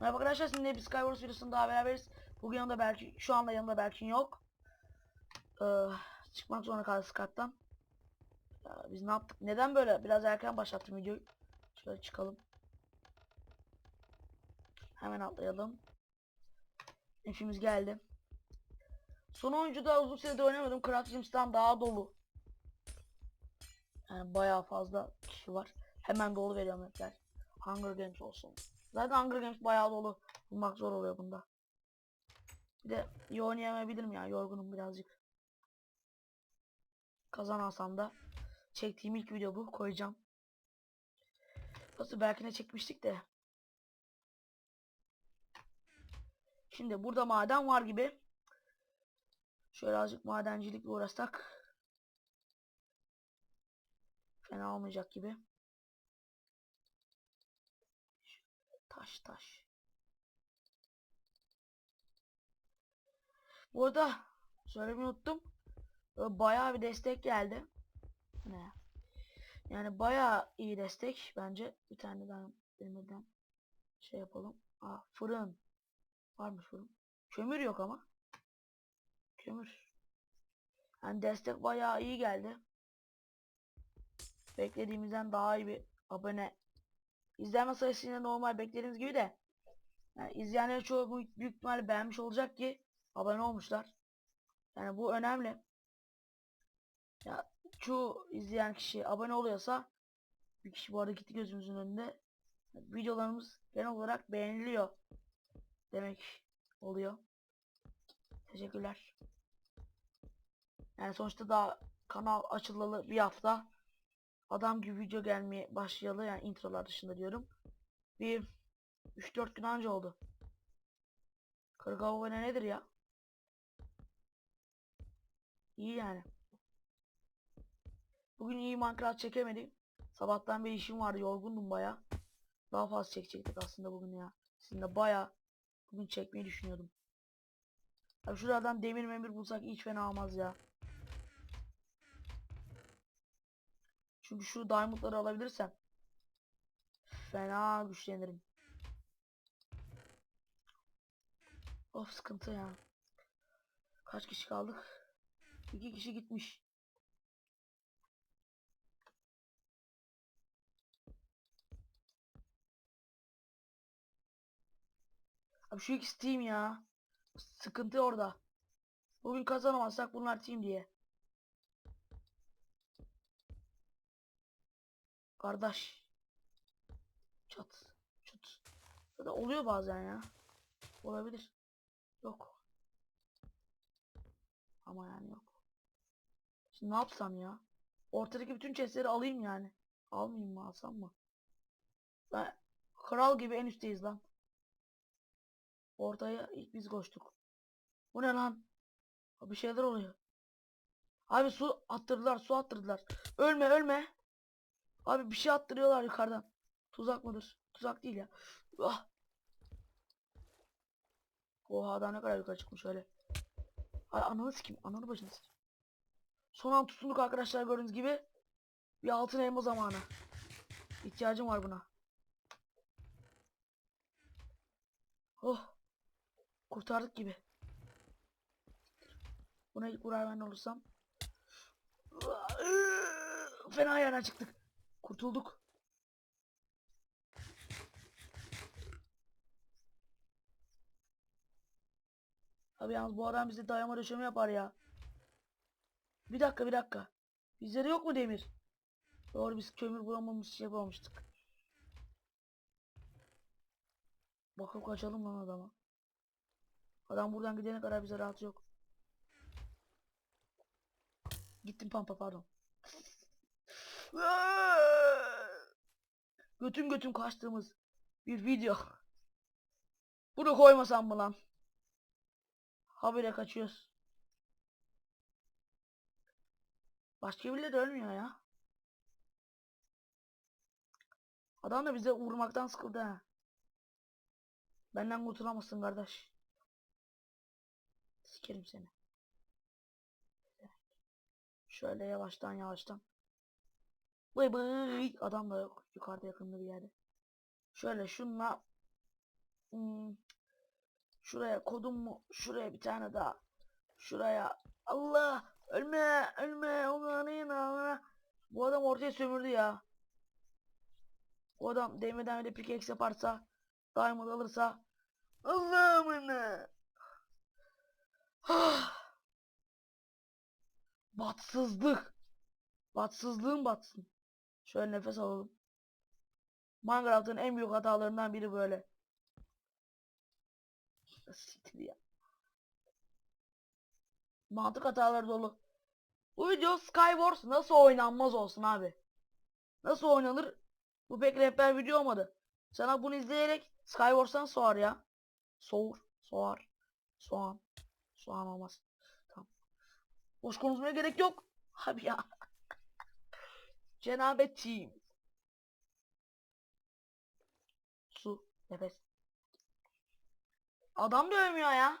Merhaba arkadaşlar şimdi bir Skywars videosunda daha beraberiz. Bugün yanımda Berkin, şu anda yanımda Berkin yok. Ee, çıkmak zorunda kaldı Skype'tan. Ya biz ne yaptık? Neden böyle? Biraz erken başlattım videoyu. Şöyle çıkalım. Hemen atlayalım. İşimiz geldi. Son oyuncuda uzun süredir oynamadım. Craft Gyms'ten daha dolu. Yani bayağı fazla kişi var. Hemen dolu veriyor mapler. Hunger Games olsun. Zaten Hunger Games bayağı dolu. Bulmak zor oluyor bunda. Bir de iyi oynayamayabilirim ya. Yorgunum birazcık. Kazanasam da çektiğim ilk video bu. Koyacağım. Nasıl belki ne çekmiştik de. Şimdi burada maden var gibi. Şöyle azıcık madencilikle uğraşsak. Fena olmayacak gibi. Taş taş. Bu arada söylemeyi unuttum. Bayağı bir destek geldi. Ne? ya? Yani bayağı iyi destek bence. Bir tane daha demirden şey yapalım. Aa fırın. Varmış fırın. Kömür yok ama. Kömür. Yani destek bayağı iyi geldi. Beklediğimizden daha iyi bir abone İzlenme sayısı yine normal beklediğimiz gibi de yani izleyenler çoğu büyük ihtimalle beğenmiş olacak ki abone olmuşlar. Yani bu önemli. Ya çoğu izleyen kişi abone oluyorsa bir kişi bu arada gitti gözümüzün önünde videolarımız genel olarak beğeniliyor demek oluyor. Teşekkürler. Yani sonuçta daha kanal açılalı bir hafta adam gibi video gelmeye başlayalı yani introlar dışında diyorum. Bir 3-4 gün önce oldu. 40 abone nedir ya? İyi yani. Bugün iyi Minecraft çekemedim. Sabahtan bir işim vardı yorgundum baya. Daha fazla çekecektik aslında bugün ya. Sizinle baya bugün çekmeyi düşünüyordum. Abi şuradan demir memir bulsak hiç fena olmaz ya. Çünkü şu diamondları alabilirsem fena güçlenirim. Of sıkıntı ya. Kaç kişi kaldık? İki kişi gitmiş. Abi şu ikisi team ya. Sıkıntı orada. Bugün kazanamazsak bunlar team diye. Kardeş. Çat. Çut. Ya oluyor bazen ya. Olabilir. Yok. Ama yani yok. Şimdi ne yapsam ya? Ortadaki bütün chestleri alayım yani. Almayayım mı alsam mı? Ben kral gibi en üstteyiz lan. Ortaya ilk biz koştuk. Bu ne lan? Bir şeyler oluyor. Abi su attırdılar su attırdılar. Ölme ölme. Abi bir şey attırıyorlar yukarıdan. Tuzak mıdır? Tuzak değil ya. Ah. Oha daha ne kadar yukarı çıkmış öyle. Ay ananı sikeyim. Ananı bacını sikeyim. Son an tutunduk arkadaşlar gördüğünüz gibi. Bir altın elma zamanı. İhtiyacım var buna. Oh. Kurtardık gibi. Buna ilk vurar ben olursam. Fena yerden çıktık. Kurtulduk. Abi yalnız bu adam bize dayama döşeme yapar ya. Bir dakika bir dakika. Bizlere yok mu demir? Doğru biz kömür bulamamış şey yapamamıştık. Bakıp kaçalım lan adama. Adam buradan gidene kadar bize rahat yok. Gittim pampa pardon. Götüm götüm kaçtığımız bir video. Bunu koymasam mı lan? Habire kaçıyoruz. Başka birileri de ya. Adam da bize vurmaktan sıkıldı ha. Benden kurtulamazsın kardeş. Sikerim seni. Şöyle yavaştan yavaştan. Bıy bıy. Adam da. Yukarıda yakında bir yerde. Şöyle şunla Hmm. Şuraya kodum mu? Şuraya bir tane daha. Şuraya. Allah! Ölme! Ölme! Allah'ın Bu adam ortaya sömürdü ya. Bu adam değmeden öyle pickaxe yaparsa, diamond alırsa Allah'ım Batsızlık. Batsızlığın batsın. Şöyle nefes alalım. Minecraft'ın en büyük hatalarından biri böyle. Siktir ya. Mantık hataları dolu. Bu video Skywars nasıl oynanmaz olsun abi. Nasıl oynanır? Bu pek rehber video olmadı. Sana bunu izleyerek Skywars'tan soğar ya. Soğur. Soğar. Soğan. Soğan olmaz. Tamam. Boş konuşmaya gerek yok. Abi ya. Cenabet team. Su. Nefes. Adam da ölmüyor ya.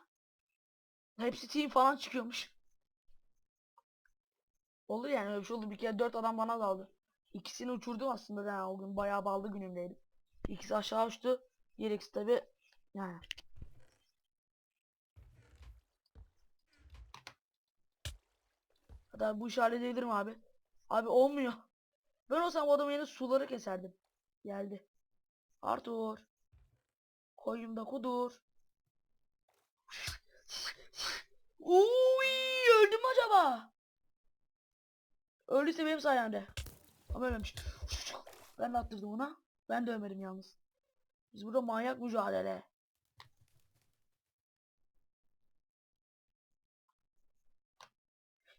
Hepsi team falan çıkıyormuş. Oldu yani öyle bir şey oldu. Bir kere dört adam bana daldı. İkisini uçurdum aslında yani o gün bayağı ballı günümdeydim. İkisi aşağı uçtu. Diğer ikisi tabi yani. Hatta bu işi halledebilirim abi. Abi olmuyor. Ben olsam o adamın yerine suları keserdim. Geldi. Arthur. Koyun da kudur. Uy, öldüm acaba? Öldüyse benim sayemde. Ama ölmemiş. Ben de attırdım ona. Ben de ölmedim yalnız. Biz burada manyak mücadele.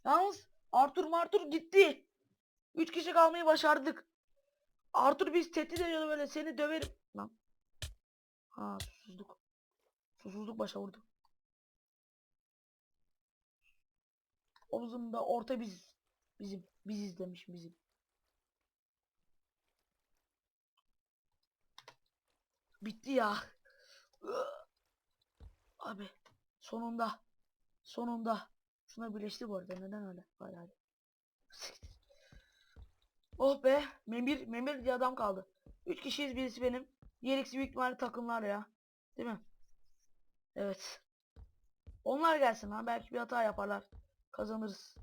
Yalnız Arthur Martur gitti. Üç kişi kalmayı başardık. Arthur biz tehdit ediyordu böyle seni döverim. Lan. Ha susuzluk. Susuzluk başa vurdu. Omzumda orta biz. Bizim. Biziz demiş bizim. Bitti ya. Abi sonunda sonunda şuna birleşti bu arada neden öyle hadi hadi. Oh be memir memir diye adam kaldı. Üç kişiyiz birisi benim. Diğer ikisi büyük ihtimalle takımlar ya. Değil mi? Evet. Onlar gelsin ha belki bir hata yaparlar. Kazanırız.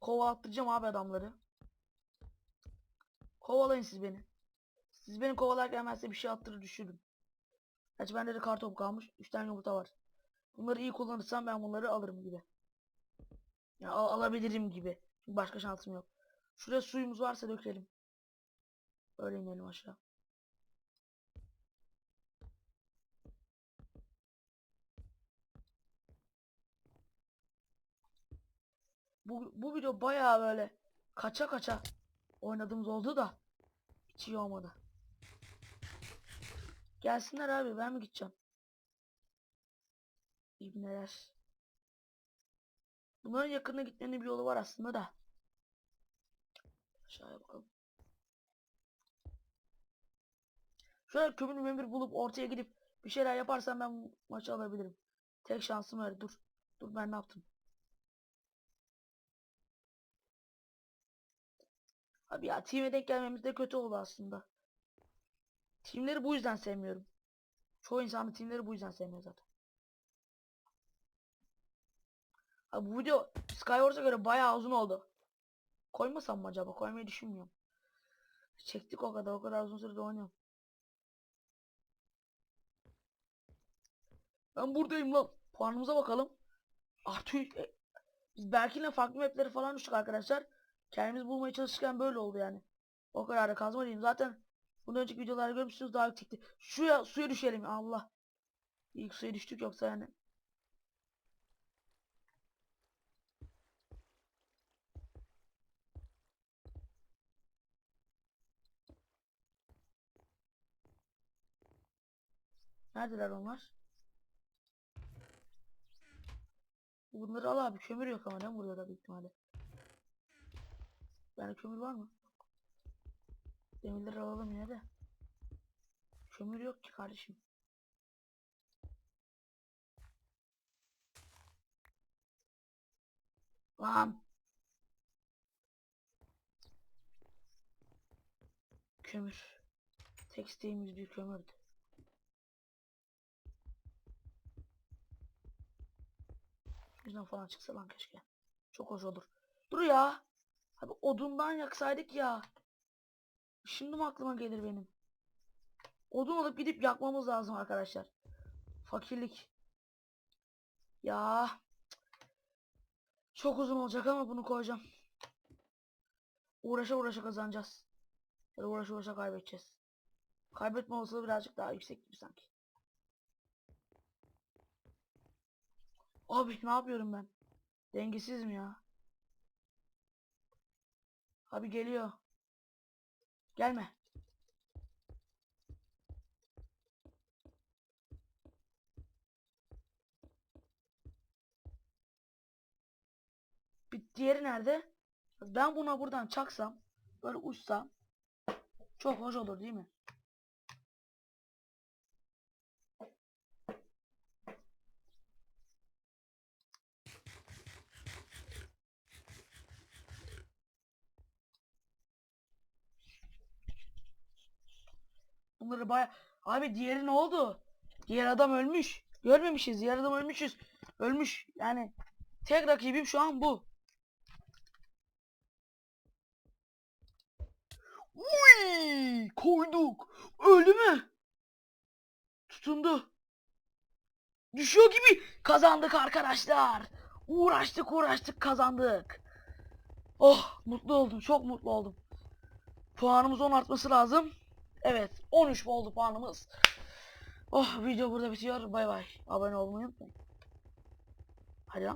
Kovalattıracağım abi adamları. Kovalayın siz beni. Siz beni kovalarken ben size bir şey attırır düşürürüm. Gerçi bende de kartop kalmış. 3 tane yumurta var. Bunları iyi kullanırsam ben bunları alırım gibi. Ya al alabilirim gibi. Çünkü başka şansım yok. Şuraya suyumuz varsa dökelim. Öyle inelim aşağı. Bu, bu video bayağı böyle kaça kaça oynadığımız oldu da hiç iyi olmadı. Gelsinler abi ben mi gideceğim? İbneler. Bunların yakında gitmenin bir yolu var aslında da. Aşağıya bakalım. Şöyle kömür memür bulup ortaya gidip bir şeyler yaparsam ben maçı alabilirim. Tek şansım öyle. Dur. Dur ben ne yaptım? Abi ya team'e denk gelmemiz de kötü oldu aslında. Teamleri bu yüzden sevmiyorum. Çoğu insan teamleri bu yüzden sevmiyor zaten. Abi bu video Skywars'a göre bayağı uzun oldu. Koymasam mı acaba? Koymayı düşünmüyorum. Çektik o kadar. O kadar uzun sürede oynuyorum. Ben buradayım lan. Puanımıza bakalım. Artı e, biz Berkin'le farklı mapleri falan düştük arkadaşlar. Kendimiz bulmaya çalışırken böyle oldu yani. O kadar da kazma diyeyim. Zaten bundan önceki videolarda görmüşsünüz daha yüksekti. Şuraya suya düşelim Allah. İlk suya düştük yoksa yani. Neredeler onlar? Bunları al abi. Kömür yok ama ne burada da büyük ihtimalle. Yani kömür var mı? Demirleri alalım yine de. Kömür yok ki kardeşim. Lan. Kömür. Tek isteğimiz bir kömürdü. Yüzden falan çıksa lan keşke. Çok hoş olur. Dur ya. Abi odundan yaksaydık ya. Şimdi mi aklıma gelir benim? Odun alıp gidip yakmamız lazım arkadaşlar. Fakirlik. Ya. Çok uzun olacak ama bunu koyacağım. Uğraşa uğraşa kazanacağız. Ya da uğraşa uğraşa kaybedeceğiz. Kaybetme olasılığı birazcık daha yüksek gibi sanki. Abi ne yapıyorum ben? Dengesiz mi ya? Abi geliyor. Gelme. Bir diğeri nerede? Ben buna buradan çaksam, böyle uçsam çok hoş olur değil mi? Bunları baya... Abi diğeri ne oldu? Diğer adam ölmüş. Görmemişiz. Diğer adam ölmüşüz. Ölmüş. Yani tek rakibim şu an bu. Uy, koyduk. Öldü mü? Tutundu. Düşüyor gibi. Kazandık arkadaşlar. Uğraştık uğraştık kazandık. Oh mutlu oldum. Çok mutlu oldum. Puanımız 10 artması lazım. Evet 13 oldu puanımız. Oh video burada bitiyor. Bay bay. Abone olmayı unutmayın. Hadi lan.